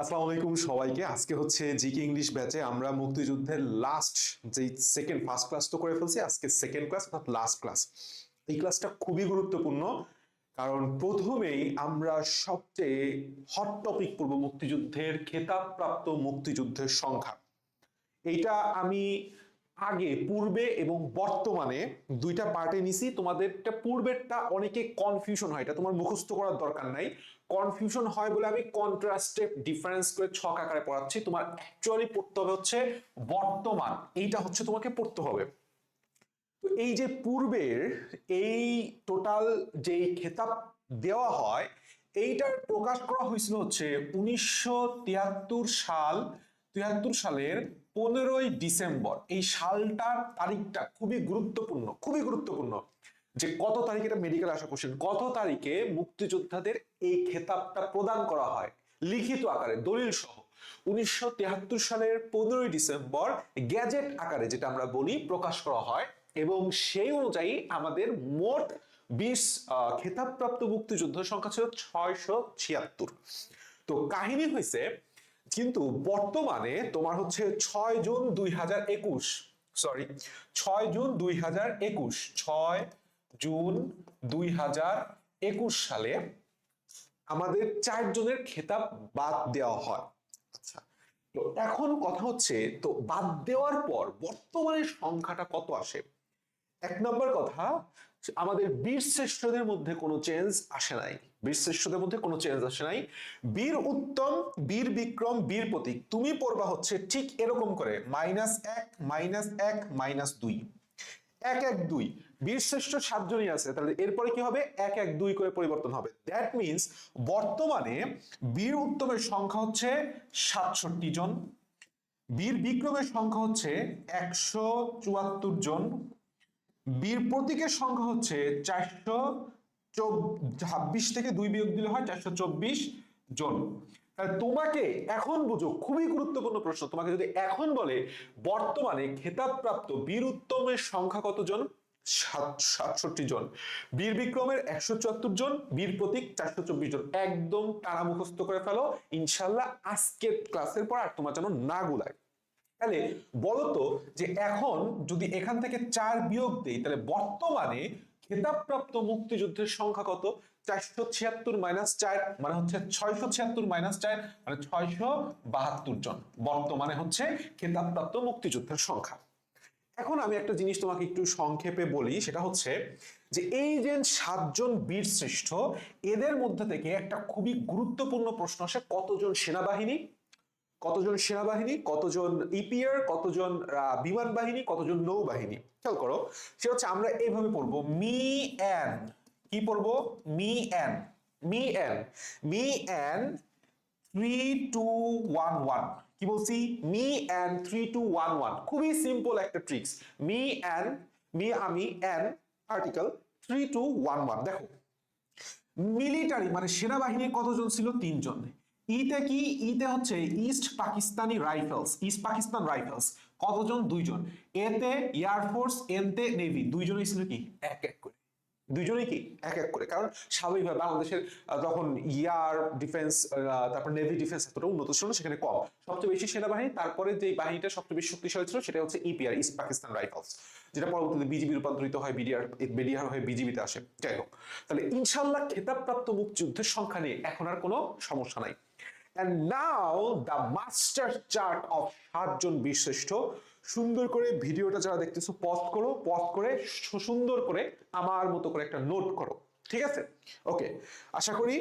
আসসালামু আলাইকুম সবাইকে। আজকে হচ্ছে জিকে ইংলিশ ব্যাচে আমরা মুক্তিযুদ্ধের লাস্ট যে সেকেন্ড ফার্স্ট ক্লাস তো করে ফেলছি, আজকে সেকেন্ড ক্লাস অর্থাৎ লাস্ট ক্লাস এই ক্লাসটা খুবই গুরুত্বপূর্ণ কারণ প্রথমেই আমরা সবচেয়ে হট টপিক পড়ব মুক্তিযুদ্ধের খেতাবপ্রাপ্ত মুক্তিযুদ্ধের সংখ্যা। এইটা আমি আগে, পূর্বে এবং বর্তমানে দুইটা পার্টে নিছি। তোমাদেরটা পূর্বেরটা অনেকে কনফিউশন হয়, এটা তোমার মুখস্থ করার দরকার নাই। কনফিউশন হয় বলে আমি কন্ট্রাস্টে ডিফারেন্স করে ছক আকারে পড়াচ্ছি। তোমার অ্যাকচুয়ালি পড়তে হবে হচ্ছে বর্তমান। এইটা হচ্ছে তোমাকে পড়তে হবে। তো এই যে পূর্বের এই টোটাল যেই খেতাব দেওয়া হয়, এইটার প্রকাশ করা হয়েছিল হচ্ছে উনিশশো তিয়াত্তর সাল, তিয়াত্তর সালের পনেরোই ডিসেম্বর। এই সালটার তারিখটা খুবই গুরুত্বপূর্ণ খুবই গুরুত্বপূর্ণ। যে কত তারিখে এটা মেডিকেল আসা কোশ্চেন কত তারিখে মুক্তিযোদ্ধাদের এই খেতাবটা প্রদান করা হয়? লিখিত আকারে দলিল সহ উনিশশো তিয়াত্তর সালের পনেরোই ডিসেম্বর গ্যাজেট আকারে যেটা আমরা বলি, প্রকাশ করা হয়। এবং সেই অনুযায়ী আমাদের মোট বিশ খেতাবপ্রাপ্ত মুক্তিযুদ্ধের সংখ্যা ছিল ছয়শো ছিয়াত্তর। তো কাহিনী হয়েছে কিন্তু বর্তমানে তোমার হচ্ছে ছয় জুন দুই হাজার একুশ সরি ছয় জুন দুই হাজার একুশ, ছয় জুন দুই হাজার একুশ সালে আমাদের চারজনের খেতাব বাদ দেওয়া হয়। আচ্ছা তো এখন কথা হচ্ছে, তো বাদ দেওয়ার পর বর্তমানে সংখ্যাটা কত আসে? এক নম্বর কথা, আমাদের বীর শ্রেষ্ঠদের মধ্যে কোনো চেঞ্জ আসে নাই। বীর শ্রেষ্ঠদের মধ্যে কোনো চেঞ্জ আসে নাই। বীর উত্তম, বীর বিক্রম, বীর প্রতীক, তুমি পড়বা হচ্ছে ঠিক এরকম করে মাইনাস এক মাইনাস এক মাইনাস দুই। এক এক, দুই। বীর শ্রেষ্ঠ সাতজনই আছে, তাহলে এরপরে কি হবে? এক এক, দুই করে পরিবর্তন হবে। দ্যাট মিনস বর্তমানে বীর উত্তমের সংখ্যা হচ্ছে সাতষট্টি জন, বীর বিক্রমের সংখ্যা হচ্ছে একশো চুয়াত্তর জন, বীর প্রতীকের সংখ্যা হচ্ছে চারশো ছাব্বিশ থেকে দুই বিয়োগ দিলে হয় চারশো চব্বিশ জন। তোমাকে এখন বুঝো, খুবই গুরুত্বপূর্ণ প্রশ্ন। তোমাকে যদি এখন বলে, বর্তমানে খেতাবপ্রাপ্ত বীর উত্তমের সংখ্যা কতজন? সাতষট্টি জন। বীর বিক্রমের একশো চুয়াত্তর জন, বীর প্রতীক চারশো চব্বিশ জন। একদম তারা মুখস্থ করে ফেলো। ইনশাল্লাহ আজকের ক্লাসের পর আর তোমার যেন না গুলায়। তাহলে বলতো যে এখন যদি এখান থেকে চার বিয়োগ দেই, তাহলে বর্তমানে খেতাবপ্রাপ্ত মুক্তিযুদ্ধের সংখ্যা কত? চারশো ছিয়াত্তর মাইনাস চার মানে হচ্ছে ছয়শো ছিয়াত্তর মাইনাস চার মানে ছয়শো বাহাত্তর জন। বর্তমানে হচ্ছে খেতাবপ্রাপ্ত মুক্তিযুদ্ধের সংখ্যা। এখন আমি একটা জিনিস তোমাকে একটু সংক্ষেপে বলি সেটা হচ্ছে যে এই যে সাতজন বীর শ্রেষ্ঠ এদের মধ্যে থেকে একটা খুবই গুরুত্বপূর্ণ প্রশ্ন আসে কতজন সেনাবাহিনী? কতজন সেনাবাহিনী? কতজন ইপিআর কতজন আহ, বিমান বাহিনী? কতজন নৌবাহিনী? খেয়াল করো সে হচ্ছে আমরা এইভাবে পড়ব মি অ্যান কি পড়ব? মি an me an me an three two one one কি বলছি? মি an three two one one খুবই সিম্পল একটা ট্রিক্স মি অ্যান মি আমি an article three two one one দেখো মিলিটারি মানে সেনাবাহিনী কতজন ছিল? তিনজন। ইতে কি? ইতে হচ্ছে East Pakistani rifles East Pakistan rifles কতজন? দুইজন। এতে এয়ারফোর্স এনতে নেভি দুইজনই ছিল কি? এক এক করে। দুইজনেই কি এক এক করে? কারণ স্বাভাবিকভাবে বাংলাদেশের তখন ইয়ার ডিফেন্স তারপর নেভি ডিফেন্স এতটা উন্নত ছিল সেখানে কম। সবচেয়ে বেশি সেনাবাহিনী, তারপরে যে বাহিনীটা সবচেয়ে বেশি শক্তিশালী ছিল, সেটা হচ্ছে ইপিআর ইস্ট পাকিস্তান রাইফেলস যেটা পরবর্তীতে বিজিবি রূপান্তরিত হয় বিডিআর বিডিআর হয়ে বিজিবিতে আসে। যাই হোক, তাহলে ইনশাল্লাহ খেতাবপ্রাপ্ত মুক্তিযুদ্ধের সংখ্যা নিয়ে এখন আর কোনো সমস্যা নাই। And now the master chart of সাতজন বীরশ্রেষ্ঠ সুন্দর করে ভিডিওটা যারা দেখতেছো পজ করো পজ করে সুন্দর করে আমার মতো করে একটা নোট করো, ঠিক আছে? ওকে আশা করি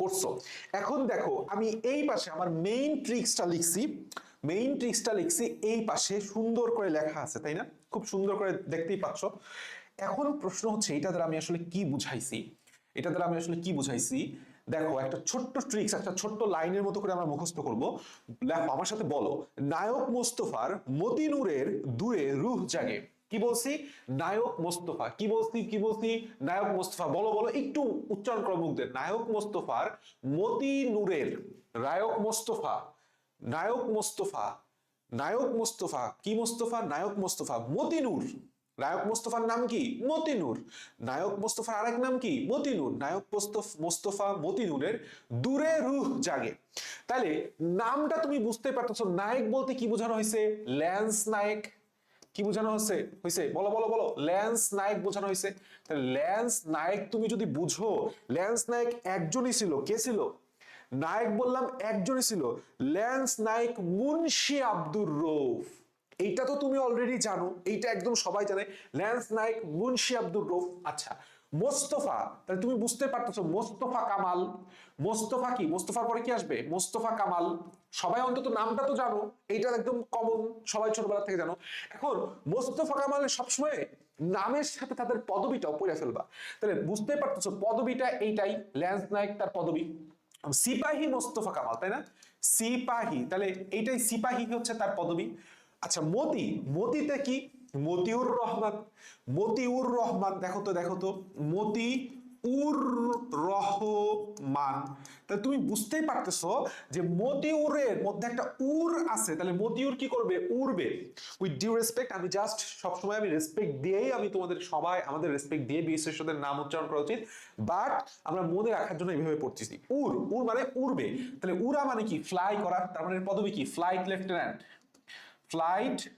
করছ। এখন দেখো, আমি এই পাশে আমার মেইন ট্রিক্সটা লিখছি মেইন ট্রিক্সটা লিখছি, এই পাশে সুন্দর করে লেখা আছে, তাই না? খুব সুন্দর করে দেখতেই পাচ্ছ। এখন প্রশ্ন হচ্ছে, এটা দ্বারা আমি আসলে কি বুঝাইছি? এটা দ্বারা আমি আসলে কি বুঝাইছি? দেখো, একটা ছোট্ট ট্রিক্স একটা ছোট্ট লাইনের মতো করে আমরা মুখস্থ করব। লেখো আমার সাথে বলো, নায়ক মোস্তফার মতিনুরের দূরে রুহ জাগে। কি বলছি? নায়ক মোস্তফা। কি বলছি কি বলছি? নায়ক মোস্তফা, বলো বলো, একটু উচ্চারণ করো মুখদের নায়ক মোস্তফার মতিনুরের নায়ক মোস্তফা নায়ক মোস্তফা নায়ক মোস্তফা, কি মোস্তফা? নায়ক মোস্তফা, মতিনুর। নায়ক মোস্তফার নাম কি? মতিনুর। নায়ক মোস্তফার আরেক নাম কি? মতিনুর। নায়ক মোস্তফ- মতিনুরের দূরে রুহ জাগে। তাহলে নামটা তুমি বুঝতে পারতেছো, নায়ক বলতে কি বোঝানো হয়েছে? ল্যান্স নায়ক। কি বোঝানো হচ্ছে হয়েছে। বলো বলো বলো। ল্যান্স নায়ক বোঝানো হয়েছে। তাহলে ল্যান্স নায়ক তুমি যদি বুঝো, ল্যান্স নায়ক একজনই ছিল। কে ছিল? নায়ক বললাম একজনই ছিল। ল্যান্স নায়ক মুন্সি আব্দুর রৌফ। এইটা তো তুমি অলরেডি জানো, এইটা একদম সবাই জানে। ল্যান্স নায়ক মুন্সি আব্দুর রৌফ আচ্ছা মোস্তফা, তাহলে তুমি বুঝতে পারতেছো, মোস্তফা কামাল, মোস্তফা কি? মোস্তফার পরে কি আসবে? মোস্তফা কামাল। সবাই অন্তত নামটা তো জানো, এইটা একদম কমন সবাই ছোটবেলা থেকে জানো। এখন, মোস্তফা কামালের সবসময় নামের সাথে তাদের পদবিটাও পড়ে ফেলবা। তাহলে বুঝতে পারতেছো, পদবিটা এইটাই ল্যান্স নায়ক তার পদবি। সিপাহী মোস্তফা কামাল, তাই না? সিপাহী, তাহলে এইটাই সিপাহী হচ্ছে তার পদবি। আচ্ছা মতি, মতিতে কি? মতিউর রহমান। মতিউর রহমান, দেখো তো দেখো তো মতি উর রহমান। তাহলে তুমি বুঝতেই পারতেছো যে মতিউরের মধ্যে একটা উর আছে, তাহলে মতিউর কি করবে? উড়বে। উইথ ডিউ রেসপেক্ট আমি জাস্ট সবসময় আমি রেসপেক্ট দিয়েই আমি তোমাদের সবাই আমাদের রেসপেক্ট দিয়ে বিশেষদের নাম উচ্চারণ করা উচিত। বাট আমরা মনে রাখার জন্য এইভাবে পড়তেছি। উর উর মানে উড়বে। তাহলে উড়া মানে কি? ফ্লাই করা। তার মানে পদবি কি? ফ্লাইট লেফটেন্যান্ট ফ্লাইট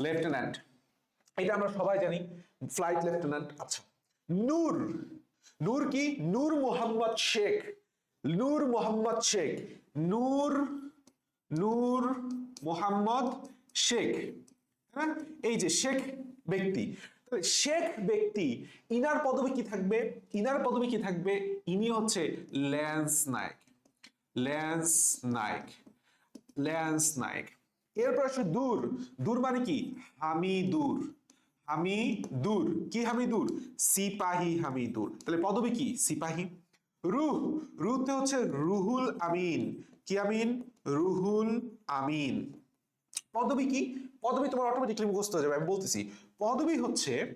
লেফটেন্যান্ট এটা আমরা সবাই জানি ফ্লাইট লেফটেন্যান্ট আচ্ছা। নূর নূর কি? নূর মোহাম্মদ শেখ। নূর মোহাম্মদ শেখ। নূর নূর মোহাম্মদ শেখ। হ্যাঁ? এই যে শেখ ব্যক্তি। শেখ ব্যক্তি, ইনার পদবি কি থাকবে? ইনার পদবি কি থাকবে? ইনি হচ্ছে lance Naik. Lance Naik. Lance Naik. এরপর আসলে দূর। দূর মানে কি? হামিদুর। হামিদুর। কি হামিদুর? সিপাহী হামিদুর। তাহলে পদবি কি? সিপাহী। রুহ। রুহতে হচ্ছে রুহুল আমিন। কি আমিন? রুহুল আমিন। পদবি কি? পদবি তোমার অটোমেটিকলি মুখস্থ হয়ে যাবে, আমি বলতেছি। পদবি হচ্ছে,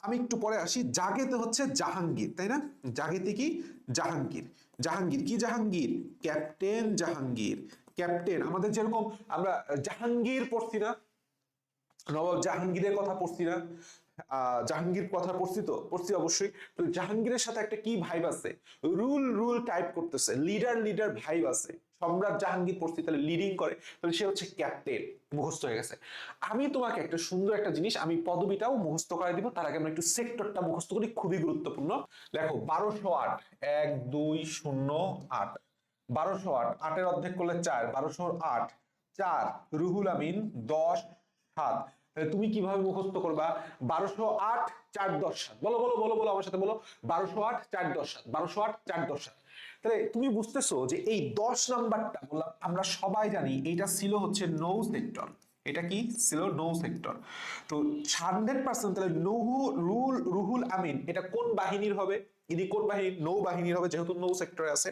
আমি একটু পরে আসি, জাগেতে হচ্ছে জাহাঙ্গীর, তাই না? জাগেতে কি? জাহাঙ্গীর। জাহাঙ্গীর কি জাহাঙ্গীর? ক্যাপ্টেন জাহাঙ্গীর। ক্যাপ্টেন। আমাদের যেরকম আমরা জাহাঙ্গীর পড়ছি না, নবাব জাহাঙ্গীরের কথা পড়ছি না জাহাঙ্গীর কথা পড়ছি তো, পড়ছি অবশ্যই। তো জাহাঙ্গীরের সাথে একটা কি ভাইব আছে? রুল রুল টাইপ করতেছে লিডার লিডার ভাইব আছে। সম্রাট জাহাঙ্গীর পড়ছি, তাহলে লিডিং করে, তাহলে সে হচ্ছে ক্যাপ্টেন, মুখস্থ হয়ে গেছে। আমি তোমাকে একটা সুন্দর একটা জিনিস, আমি পদবিটাও মুখস্থ করে দিব, তার আগে আমরা একটু সেক্টরটা মুখস্থ করি, খুবই গুরুত্বপূর্ণ। দেখো, বারোশো আট, এক, দুই, শূন্য, আট। বারোশো আট, আটের অর্ধেক করলে চার, বারোশো আট, চার, রুহুল আমিন, দশ, সাত। তুমি কীভাবে মুখস্থ করবা? বারোশো আট, চার, দশ, সাত। বলো বলো বলো বলো আমার সাথে বলো। বারোশো আট, চার, দশ, সাত। বারোশো আট, চার, দশ, সাত। তাহলে তুমি বুঝতেছো যে এই দশ নাম্বারটা বললাম, আমরা সবাই জানি এটা ছিল হচ্ছে নৌ সেক্টর। এটা কি? ছিল নৌ সেক্টর। তো হান্ড্রেড পার্সেন্ট তাহলে নৌহু রুল রুহুল আমিন, এটা কোন বাহিনীর হবে? ইনি কোন বাহিনী? নৌ বাহিনীর হবে, যেহেতু নৌ সেক্টরে আছে।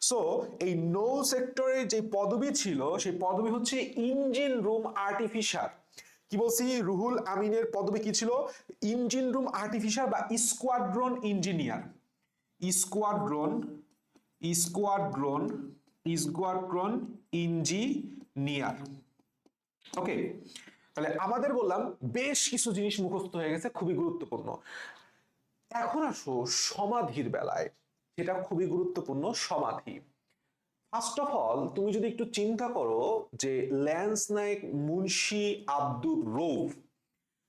সো এই নৌ সেক্টরের যে পদবি ছিল, সেই পদবি হচ্ছে ইঞ্জিন রুম আর্টিফিশার কি বলছি? রুহুল আমিনের পদবি কি ছিল? ইঞ্জিন রুম আর্টিফিশার বা squadron engineer. Squadron squadron squadron engineer. Okay তাহলে আমাদের বললাম বেশ কিছু জিনিস মুখস্থ হয়ে গেছে, খুবই গুরুত্বপূর্ণ। এখন আসো সমাধির বেলায়। যেটা খুবই গুরুত্বপূর্ণ সমাধি। ফার্স্ট অফ অল তুমি যদি একটু চিন্তা করো যে ল্যান্স নায়ক মুন্সি আব্দুর রৌফ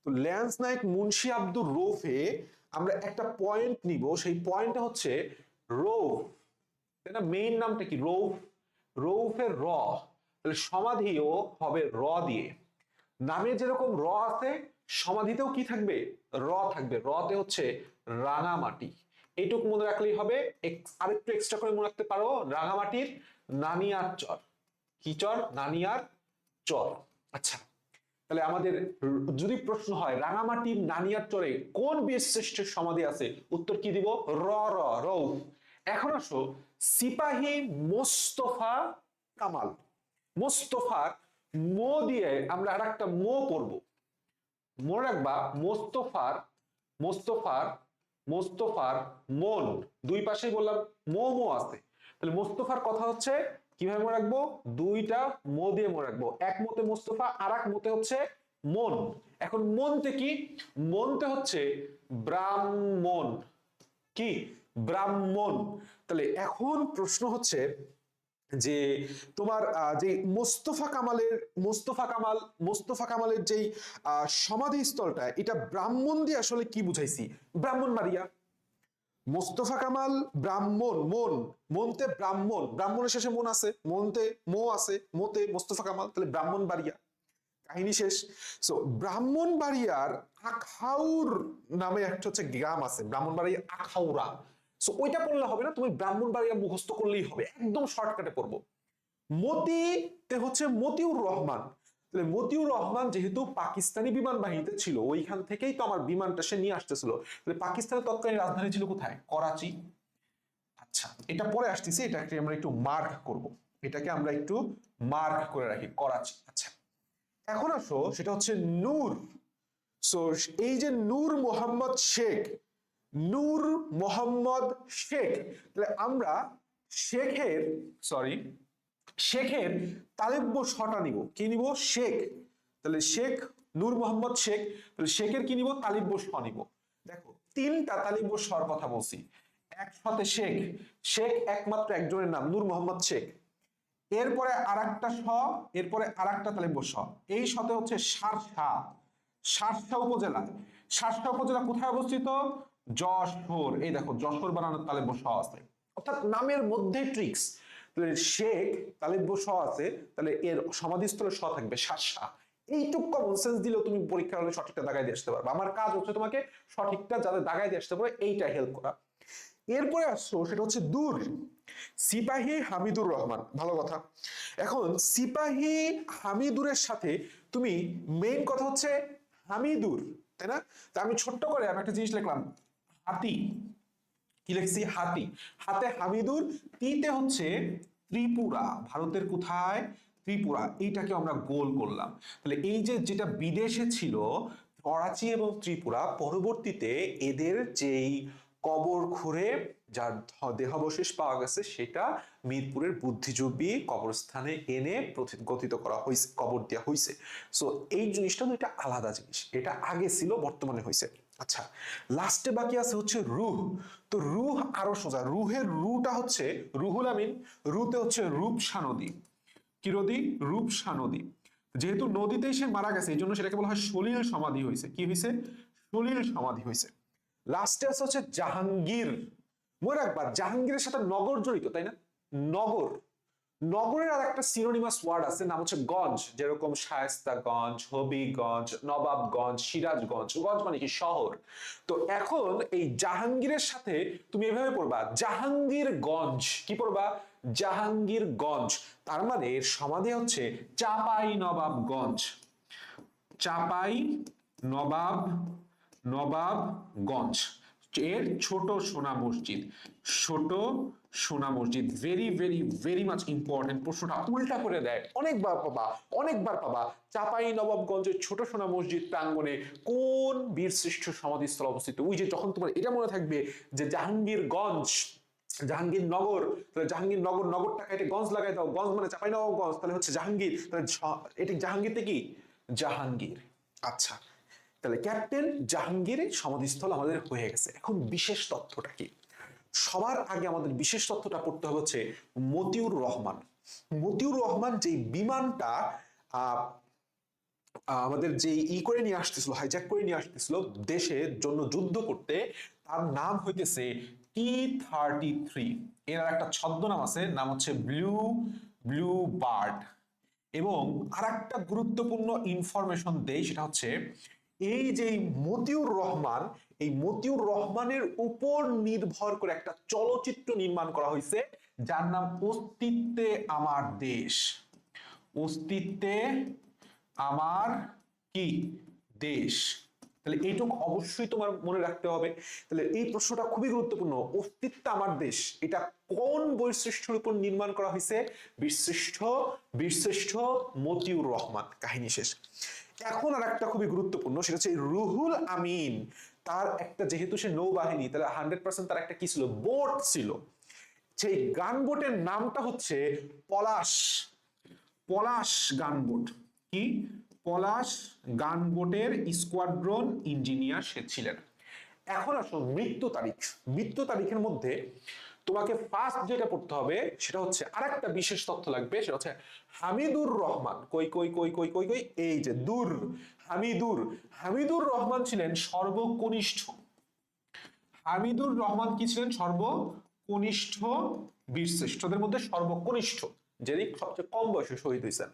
তো ল্যান্স নায়ক মুন্সি আব্দুর রৌফে আমরা একটা পয়েন্ট নিব। সেই পয়েন্টটা হচ্ছে রৌফ তাই না? মেইন নামটা কি? রৌফ রৌফের র। তাহলে সমাধিও হবে র দিয়ে। নামে যেরকম র আছে, সমাধিতেও কি থাকবে? র থাকবে। রতে হচ্ছে রাঙামাটি। এইটুকু মনে রাখলেই হবে। এক্স- আরেকটু এক্সট্রা করে মনে রাখতে পারো, রাঙামাটির নানিয়ার চর। কি চর? নানিয়ার চর। আচ্ছা তাহলে আমাদের যদি প্রশ্ন হয়, রাঙামাটির নানিয়ার চরে কোন বীর শ্রেষ্ঠের সমাধি আছে? উত্তর কি দিব? র র, রৌ। এখন আসো, সিপাহী মোস্তফা কামাল। মোস্তফার মো দিয়ে আমরা আর একটা মো পড়ব। মনে রাখবা, মোস্তফার মোস্তফার মোস্তফার মন। দুই পাশেই বললাম মো মো আছে। তাহলে মোস্তফার কথা হচ্ছে, কীভাবে মনে রাখব? দুইটা মো দিয়ে মনে রাখব। এক মতে মোস্তফা আর এক মতে হচ্ছে মন। এখন মনতে কি? মনতে হচ্ছে ব্রাহ্মণ। কি? ব্রাহ্মণ। তাহলে এখন প্রশ্ন হচ্ছে যে তোমার যে মোস্তফা কামালের মোস্তফা কামাল মোস্তফা কামালের যেই আহ, সমাধিস্থলটা এটা ব্রাহ্মণ দিয়ে আসলে কি বুঝাইছি? ব্রাহ্মণ মারিয়া। মোস্তফা কামাল ব্রাহ্মণ মন মনতে ব্রাহ্মণ ব্রাহ্মণের শেষে মন আছে মনতে মো আছে মোতে মোস্তফা কামাল তাহলে ব্রাহ্মণ বাড়িয়া কাহিনী শেষ। সো ব্রাহ্মণবাড়িয়ার আখাউর নামে একটা হচ্ছে গ্রাম আছে ব্রাহ্মণ ব্রাহ্মণবাড়িয়া আখাউরা। সো ওইটা পড়লে হবে না, তুমি ব্রাহ্মণবাড়িয়া মুখস্থ করলেই হবে, একদম শর্টকাটে পড়ব মতিতে হচ্ছে মতিউর রহমান। মতিউর রহমান যেহেতু পাকিস্তানি বিমান বাহিনীতে ছিল, ওইখান থেকেই তো আমার বিমানটা সে নিয়ে আসতেছিল। পাকিস্তানের তৎকালীন রাজধানী ছিল কোথায়? করাচি। আচ্ছা এটা পরে আসতেছি, এটাকে আমরা একটু মার্ক করব। এটাকে আমরা একটু মার্ক করে রাখি, করাচি। আচ্ছা এখন আসো, সেটা হচ্ছে নূর। সো এই যে নূর মোহাম্মদ শেখ নূর মোহাম্মদ শেখ। তাহলে আমরা শেখের সরি শেখের তালেব্য শটা নিব। কি নিব? শেখ। তাহলে শেখ, নূর মোহাম্মদ শেখ, তাহলে শেখের কি নিব? তালিব্য স নিব। দেখো, তিনটা তালিব্য স্বর কথা বলছি। একসাথে শেখ। শেখ একমাত্র একজনের নাম, নূর মোহাম্মদ শেখ। এরপরে আর একটা স এরপরে আর একটা তালিব্য স এই সাথে হচ্ছে সারসা। সারসা উপজেলা সারসা উপজেলা কোথায় অবস্থিত? যশোর, এই দেখো, যশোর বানানোর তালেব্য স আছে। অর্থাৎ নামের মধ্যে ট্রিক্স তাহলে শেখ তালেব্য স আছে, তাহলে এর সমাধিস্থলে স থাকবে সারসা এইটুক কমন সেন্স দিলেও তুমি পরীক্ষা হলে সঠিকটা দাগাই দিয়ে আসতে পারবে। আমার কাজ হচ্ছে তোমাকে সঠিকটা যাতে দাগাই দিয়ে আসতে পারে, এইটা হেল্প করা। এরপরে আসছো সেটা হচ্ছে দূর। সিপাহী হামিদুর রহমান, ভালো কথা। এখন সিপাহী হামিদুরের সাথে তুমি মেইন কথা হচ্ছে হামিদুর, তাই না? তা আমি ছোট্ট করে আমি একটা জিনিস লিখলাম। হাতি। কি লিখছি? হাতি। হাতে হামিদুর তিতে হচ্ছে ত্রিপুরা। ভারতের কোথায়? ত্রিপুরা। এইটাকে আমরা গোল করলাম। তাহলে এই যে যেটা বিদেশে ছিল, করাচি এবং ত্রিপুরা, পরবর্তীতে এদের যেই কবর খুঁড়ে যার দেহাবশেষ পাওয়া গেছে, সেটা মিরপুরের বুদ্ধিজীবী কবরস্থানে এনে প্রতিগঠিত করা হয়েছে কবর দেওয়া হয়েছে সো এই জিনিসটা তো এটা আলাদা জিনিস। এটা আগে ছিল, বর্তমানে হয়েছে আচ্ছা লাস্টে বাকি আছে হচ্ছে রুহ। তো রুহ আরও সোজা, রুহের রুটা হচ্ছে, রুহুল আমিন, রুতে হচ্ছে রূপসা নদী। কি নদী? রূপসা নদী। যেহেতু নদীতেই সে মারা গেছে, এই জন্য সেটাকে বলা হয় সলিল সমাধি হয়েছে। কি হয়েছে? সলিল সমাধি হয়েছে। লাস্টে আছে হচ্ছে জাহাঙ্গীর। মনে রাখবা, জাহাঙ্গীরের সাথে নগর জড়িত, তাই না? নগর। নগরের আর একটা সিনোনিমাস ওয়ার্ড আছে, নাম হচ্ছে গঞ্জ। যেরকম শায়েস্তাগঞ্জ হবিগঞ্জ নবাবগঞ্জ সিরাজগঞ্জ গঞ্জ মানে কি? শহর। তো এখন এই জাহাঙ্গীরের সাথে তুমি এভাবে পড়বা জাহাঙ্গীরগঞ্জ কি পড়বা? জাহাঙ্গীরগঞ্জ তার মানে এর সমাধি হচ্ছে চাপাই নবাবগঞ্জ চাপাই নবাব নবাবগঞ্জ এর ছোট সোনা মসজিদ। Choto Sona Masjid very very very much important প্রশ্নটা উল্টা করে দেয়। অনেকবার পাবা অনেকবার পাবা। চাপাই নবাবগঞ্জের ছোট সোনা মসজিদ প্রাঙ্গণে কোন বীরশ্রেষ্ঠ সমাধিস্থল অবস্থিত? ওই যে যখন তোমার এটা মনে থাকবে যে জাহাঙ্গীরগঞ্জ, জাহাঙ্গীরনগর, তাহলে জাহাঙ্গীরনগর নগরটা কেটে গঞ্জ লাগাই দাও। গঞ্জ মানে চাপাই নবাবগঞ্জ, তাহলে হচ্ছে জাহাঙ্গীর। তাহলে এটি জাহাঙ্গীরতে কি? জাহাঙ্গীর। আচ্ছা তাহলে ক্যাপ্টেন জাহাঙ্গীরের সমাধিস্থল আমাদের হয়ে গেছে। এখন বিশেষ তথ্যটা কি? সবার আগে আমাদের বিশেষ তথ্যটা পড়তে হবে হচ্ছে মতিউর রহমান। মতিউর রহমান যে বিমানটা আমাদের যে ই করে নিয়ে আসতেছিল হাইজ্যাক করে নিয়ে আসতেছিল দেশের জন্য যুদ্ধ করতে, তার নাম হইতেছে টি থার্টি থ্রি এর আর একটা ছদ্মনাম আছে, নাম হচ্ছে ব্লু ব্লু বার্ড এবং আর একটা গুরুত্বপূর্ণ ইনফরমেশন দেই সেটা হচ্ছে এই যে মতিউর রহমান এই মতিউর রহমানের উপর নির্ভর করে একটা চলচ্চিত্র নির্মাণ করা হয়েছে, যার নাম অস্তিত্বে আমার দেশ। অস্তিত্বে আমার কি দেশ? তাহলে এইটুকু অবশ্যই তোমার মনে রাখতে হবে। তাহলে এই প্রশ্নটা খুবই গুরুত্বপূর্ণ। অস্তিত্ব আমার দেশ, এটা কোন বৈশিষ্ট্যের উপর নির্মাণ করা হয়েছে? বীরশ্রেষ্ঠ বীরশ্রেষ্ঠ মতিউর রহমান। কাহিনী শেষ। এখন আর একটা খুবই গুরুত্বপূর্ণ, সেটা হচ্ছে রুহুল আমিন। তার একটা যেহেতু সে নৌবাহিনী, তাহলে হান্ড্রেড পার্সেন্ট তার একটা কি ছিল? বোট ছিল। সেই গানবোটের নামটা হচ্ছে পলাশ। পলাশ গানবোট। কি? পলাশ গানবোটের স্কোয়াড্রন ইঞ্জিনিয়ার সে ছিলেন। এখন আসো মৃত্যু তারিখ। মৃত্যু তারিখের মধ্যে তোমাকে ফার্স্ট যেটা পড়তে হবে, সেটা হচ্ছে আরেকটা বিশেষ তথ্য লাগবে, সেটা হচ্ছে হামিদুর রহমান। কই কই কই কই কই কই? এই যে, দূর, হামিদুর। হামিদুর রহমান ছিলেন সর্বকনিষ্ঠ। হামিদুর রহমান কি ছিলেন? সর্বকনিষ্ঠ বীরশ্রেষ্ঠদের মধ্যে সর্বকনিষ্ঠ, যিনি সবচেয়ে কম বয়সে শহীদ হয়েছেন।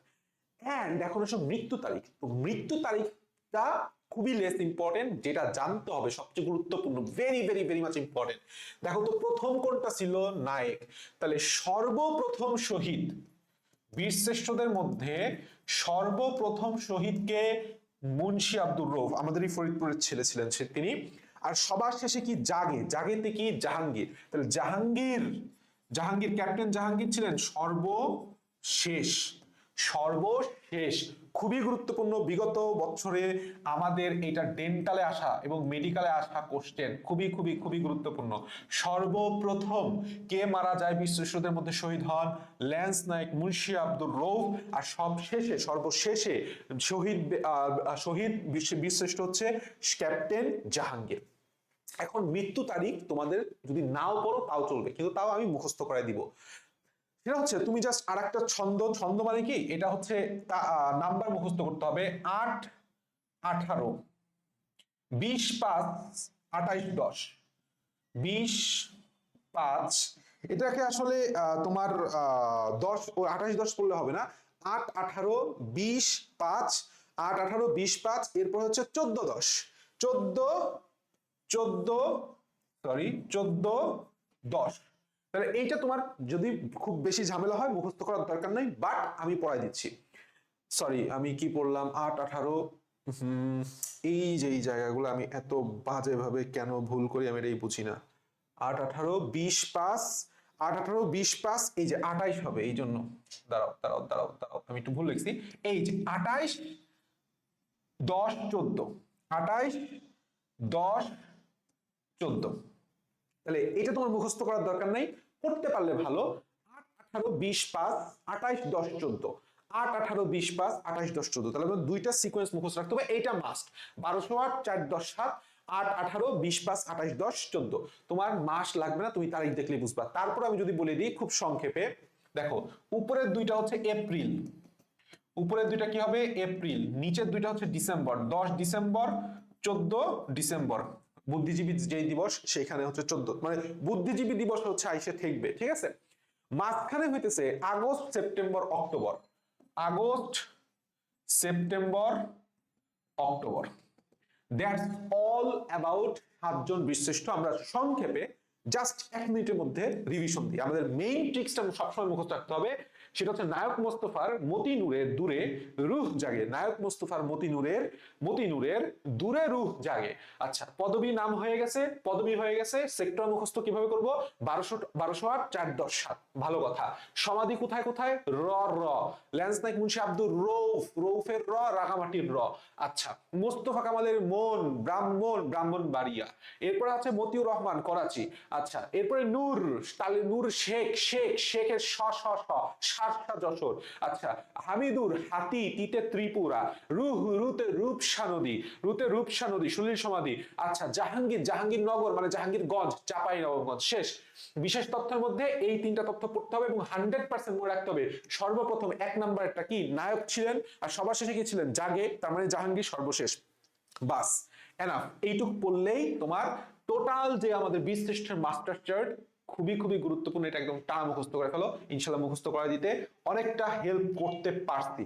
অ্যান্ড এখন হচ্ছে মৃত্যু তারিখ। তো মৃত্যু তারিখটা খুবই লেস ইম্পর্টেন্ট যেটা জানতে হবে, সবচেয়ে গুরুত্বপূর্ণ very very very much important দেখো তো প্রথম কোনটা ছিল নায়ক। তাহলে সর্বপ্রথম শহীদ, বীরশ্রেষ্ঠদের মধ্যে সর্বপ্রথম শহীদকে মুন্সি আব্দুর রৌফ আমাদেরই ফরিদপুরের ছেলে ছিলেন সে তিনি। আর সবার শেষে কি? জাগে। জাগেতে কি? জাহাঙ্গীর। তাহলে জাহাঙ্গীর জাহাঙ্গীর, ক্যাপ্টেন জাহাঙ্গীর ছিলেন সর্বশেষ। সর্বশেষ। খুবই গুরুত্বপূর্ণ। বিগত বছরে আমাদের এটা ডেন্টালে আসা এবং মেডিকেলে আসা কোশ্চেন খুবই খুবই খুবই গুরুত্বপূর্ণ। সর্বপ্রথম কে মারা যায় বিশ্বেশ্বরদের মধ্যে শহীদ হন? ল্যান্স নায়ক মুন্সি আব্দুর রৌফ আর সবশেষে, সর্বশেষে শহীদ শহীদ বীরশ্রেষ্ঠ হচ্ছে ক্যাপ্টেন জাহাঙ্গীর। এখন মৃত্যু তারিখ তোমাদের যদি নাও পড়ো তাও চলবে, কিন্তু তাও আমি মুখস্থ করে দিব। সেটা হচ্ছে তুমি জাস্ট আর একটা ছন্দ ছন্দ মানে কি? এটা হচ্ছে নাম্বার মুখস্থ করতে হবে। আট, আঠারো। বিশ, পাঁচ, আঠাইশ, দশ। বিশ, পাঁচ। এটাকে আসলে তোমার দশ, ও, আঠাইশ, দশ পড়লে হবে না। আট, আঠারো, বিশ, পাঁচ। আট, আঠারো, বিশ, পাঁচ। এরপর হচ্ছে চোদ্দ, দশ। চোদ্দ চোদ্দ সরি চোদ্দ, দশ। তাহলে এইটা তোমার যদি খুব বেশি ঝামেলা হয়, মুখস্থ করার দরকার নেই বাট আমি পড়াই দিচ্ছি। সরি আমি কি পড়লাম? আট, আঠারো। এই যে, এই জায়গাগুলো আমি এত বাজে ভাবে কেন ভুল করি আমি এটাই বুঝি না। আট, আঠারো, বিশ পাস আট, আঠারো, বিশ পাস এই যে, আটাইশ হবে, এই জন্য। দাঁড়াও দাঁড়াও দাঁড়াও দাঁড়াও, আমি একটু ভুল লিখছি। এই যে, আটাইশ, দশ, চোদ্দ। আটাইশ, দশ, চোদ্দ। তাহলে এটা তোমার মুখস্থ করার দরকার নাই। পড়তে পারলে ভালো। আট আঠারো বিশ পাঁচ আঠাইশ দশ চোদ্দ। আট আঠারো বিশ পাঁচ আঠাইশ দশ চোদ্দ। তাহলে দুইটা সিকোয়েন্স মুখস্থ রাখতে হবে। এইটা মাস্ট বারোশো আট চার দশ সাত আট আঠারো বিশ পাঁচ আঠাইশ দশ চোদ্দ। তোমার মাস লাগবে না তুমি তারিখ দেখলে বুঝবা। তারপর আমি যদি বলে দিই খুব সংক্ষেপে দেখো উপরের দুইটা হচ্ছে এপ্রিল। উপরের দুইটা কি হবে? এপ্রিল। নিচের দুইটা হচ্ছে ডিসেম্বর। দশ ডিসেম্বর চোদ্দ ডিসেম্বর। বুদ্ধিজীবী যেই দিবস, সেখানে হচ্ছে চোদ্দ মানে বুদ্ধিজীবী দিবস হচ্ছে আইসে থাকবে, ঠিক আছে? মাঝখানে হইতেছে August, September, October. August, September, October. That's all about সাতজন বিশ্রেষ্ঠ আমরা সংক্ষেপে জাস্ট এক মিনিটের মধ্যে রিভিশন দিই। আমাদের মেইন ট্রিক্সটা সবসময় মুখস্থ রাখতে হবে। সেটা হচ্ছে নায়ক মোস্তফার মতি নূরের দূরে রুহ জাগে। নায়ক মোস্তফার মতি নূরের মতি নূরের দূরে রুহ জাগে। আচ্ছা পদবী নাম হয়ে গেছে, পদবী হয়ে গেছে, সেক্টর মুখস্থ কীভাবে করব? বারোশো বারোশো আট, চার দশ সাত। ভালো কথা। সমাধি কোথায় কোথায়? র র। ল্যান্স নাইক মুন্সি আব্দুর রৌফ। রৌফের র রাগামাটির র। আচ্ছা মোস্তফা কামালের মন, ব্রাহ্মণ ব্রাহ্মণ বাড়িয়া এরপরে আছে মতিউর রহমান, করাচি। আচ্ছা এরপরে নূর, তাহলে নূর শেখ শেখ, শেখের স স স সারসা যশোর। আচ্ছা হামিদুর হাতি তিতে ত্রিপুরা, রুহ রুতে রূপসা নদী, রুতে রূপসা নদী, সুনীল সমাধি। আচ্ছা জাহাঙ্গীর, জাহাঙ্গীরনগর মানে জাহাঙ্গীরগঞ্জ, চাপাই নবগঞ্জ শেষ। বিশেষ তথ্যের মধ্যে এই তিনটা তথ্য পড়তে হবে এবং হান্ড্রেড পার্সেন্ট মনে রাখতে হবে, সর্বপ্রথম এক নাম্বারটা কি, নায়ক ছিলেন আর সবার শেষে কি ছিলেন? জাগে, তার মানে জাহাঙ্গীর সর্বশেষ। বাস এনাফ এইটুক পড়লেই তোমার টোটাল যে আমাদের বিশ্রেষ্ঠের মাস্টার চার্ট খুবই খুবই গুরুত্বপূর্ণ, এটা একদম টানা মুখস্থ করে ফেলো। ইনশাল্লাহ মুখস্থ করা দিতে অনেকটা হেল্প করতে পারছি।